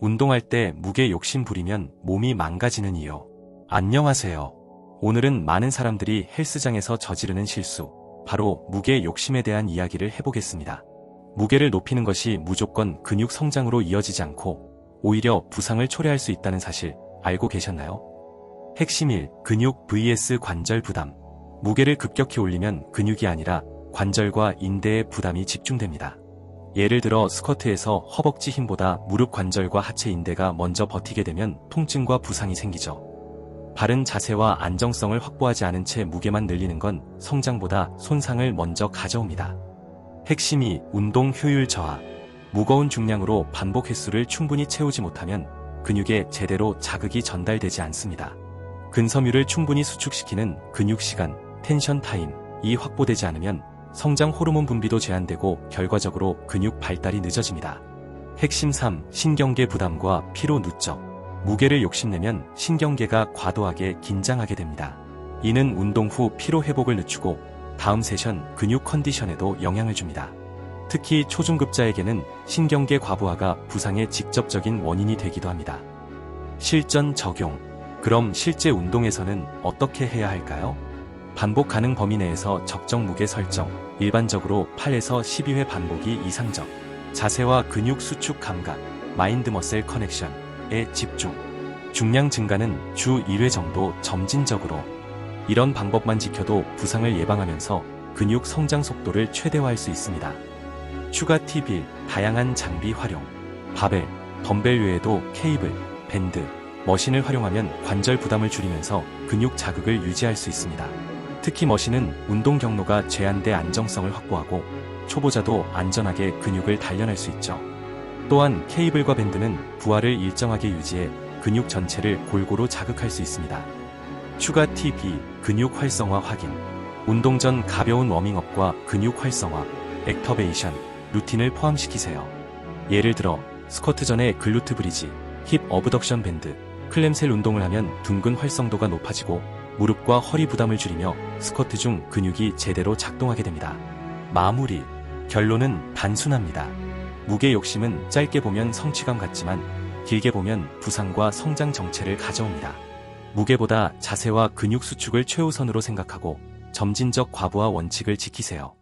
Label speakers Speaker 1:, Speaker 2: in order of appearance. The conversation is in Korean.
Speaker 1: 운동할 때 무게 욕심 부리면 몸이 망가지는 이유. 안녕하세요. 오늘은 많은 사람들이 헬스장에서 저지르는 실수, 바로 무게 욕심에 대한 이야기를 해보겠습니다. 무게를 높이는 것이 무조건 근육 성장으로 이어지지 않고 오히려 부상을 초래할 수 있다는 사실 알고 계셨나요? 핵심 1. 근육 vs 관절 부담. 무게를 급격히 올리면 근육이 아니라 관절과 인대의 부담이 집중됩니다. 예를 들어 스쿼트에서 허벅지 힘보다 무릎 관절과 하체 인대가 먼저 버티게 되면 통증과 부상이 생기죠. 바른 자세와 안정성을 확보하지 않은 채 무게만 늘리는 건 성장보다 손상을 먼저 가져옵니다. 핵심이 운동 효율 저하. 무거운 중량으로 반복 횟수를 충분히 채우지 못하면 근육에 제대로 자극이 전달되지 않습니다. 근섬유를 충분히 수축시키는 근육 시간, 텐션 타임, 이 확보되지 않으면 성장 호르몬 분비도 제한되고 결과적으로 근육 발달이 늦어집니다. 핵심 3. 신경계 부담과 피로 누적. 무게를 욕심내면 신경계가 과도하게 긴장하게 됩니다. 이는 운동 후 피로 회복을 늦추고 다음 세션 근육 컨디션에도 영향을 줍니다. 특히 초중급자에게는 신경계 과부하가 부상의 직접적인 원인이 되기도 합니다. 실전 적용. 그럼 실제 운동에서는 어떻게 해야 할까요? 반복 가능 범위 내에서 적정 무게 설정. 일반적으로 8에서 12회 반복이 이상적. 자세와 근육 수축 감각, 마인드 머셀 커넥션에 집중. 중량 증가는 주 1회 정도 점진적으로. 이런 방법만 지켜도 부상을 예방하면서 근육 성장 속도를 최대화할 수 있습니다. 추가 팁1. 다양한 장비 활용. 바벨, 덤벨 외에도 케이블, 밴드, 머신을 활용하면 관절 부담을 줄이면서 근육 자극을 유지할 수 있습니다. 특히 머신은 운동 경로가 제한돼 안정성을 확보하고 초보자도 안전하게 근육을 단련할 수 있죠. 또한 케이블과 밴드는 부하를 일정하게 유지해 근육 전체를 골고루 자극할 수 있습니다. 추가 T2 근육 활성화 확인 운동 전 가벼운 워밍업과 근육 활성화, 액터베이션, 루틴을 포함시키세요. 예를 들어 스쿼트 전에 글루트 브리지, 힙 어브덕션 밴드, 클램셀 운동을 하면 둥근 활성도가 높아지고 무릎과 허리 부담을 줄이며 스쿼트 중 근육이 제대로 작동하게 됩니다. 마무리. 결론은 단순합니다. 무게 욕심은 짧게 보면 성취감 같지만 길게 보면 부상과 성장 정체를 가져옵니다. 무게보다 자세와 근육 수축을 최우선으로 생각하고 점진적 과부하 원칙을 지키세요.